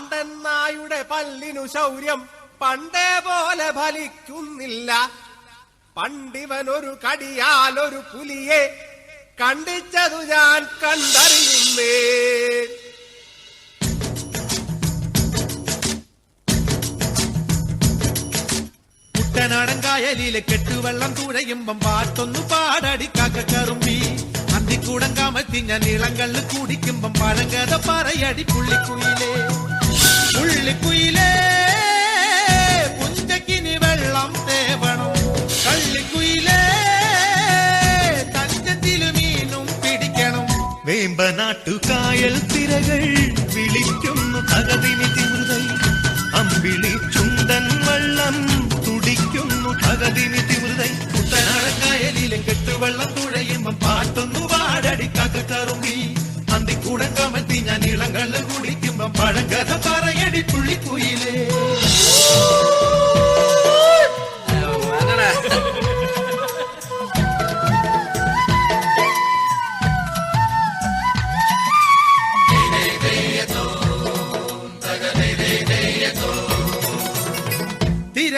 പാണ്ഡൻ നായുടെ പല്ലിനു ശൗര്യം പണ്ടേ പോലെ ഫലിക്കുന്നില്ല. പണ്ടിവനൊരു കടിയാൽ ഒരു പുലിയെ കണ്ടിച്ചതു ഞാൻ കണ്ടറിയുന്നേ. കുട്ടനാടൻ കായലിലെ കെട്ടുവെള്ളം തുഴയുമ്പം പാട്ടൊന്നു പാടടി കാക്കക്കറുമ്പി അന്തിക്കൂടം കാമത്തി ഞാൻ ഇളങ്കള്ള് കുടിക്കുമ്പം പഴങ്കഥ പറയടി പുള്ളിക്കുയിലേ. പുള്ളിക്കുയിലേ പുഞ്ചക്കിനി വെള്ളം തേവണം. കള്ളിക്കുയിലേ തഞ്ചത്തിൽ മീനും പിടിക്കണം. വേമ്പനാട്ടു കായൽ തിരകൾ വിളിക്കുന്നു തകതിനി തിമൃതൈ അമ്പിളി ചുണ്ടൻ വള്ളം തുടിക്കുന്നു തകതിനി തിമൃതൈ കുട്ടനാടക്കായലിലെ കായലിലും കെട്ടുവെള്ളം തുഴയുമ്പം പാട്ടൊന്നു പാടടി കാക്കറുമ്പി അന്തിക്കൂടം കമത്തി ഞാൻ ഇളങ്ങൾ കുടിക്കുമ്പം പഴങ്കഥ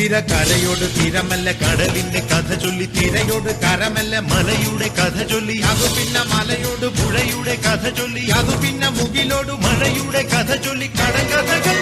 തിര കരയോട് തിരമല്ല കടലിന്റെ കഥ ചൊല്ലി തിരയോട് കരമല്ല മലയുടെ കഥ ചൊല്ലി. അതു പിന്നെ മലയോട് പുഴയുടെ കഥ ചൊല്ലി അതു പിന്നെ മുകിലോട് മഴയുടെ കഥ ചൊല്ലി. കടകഥകൾ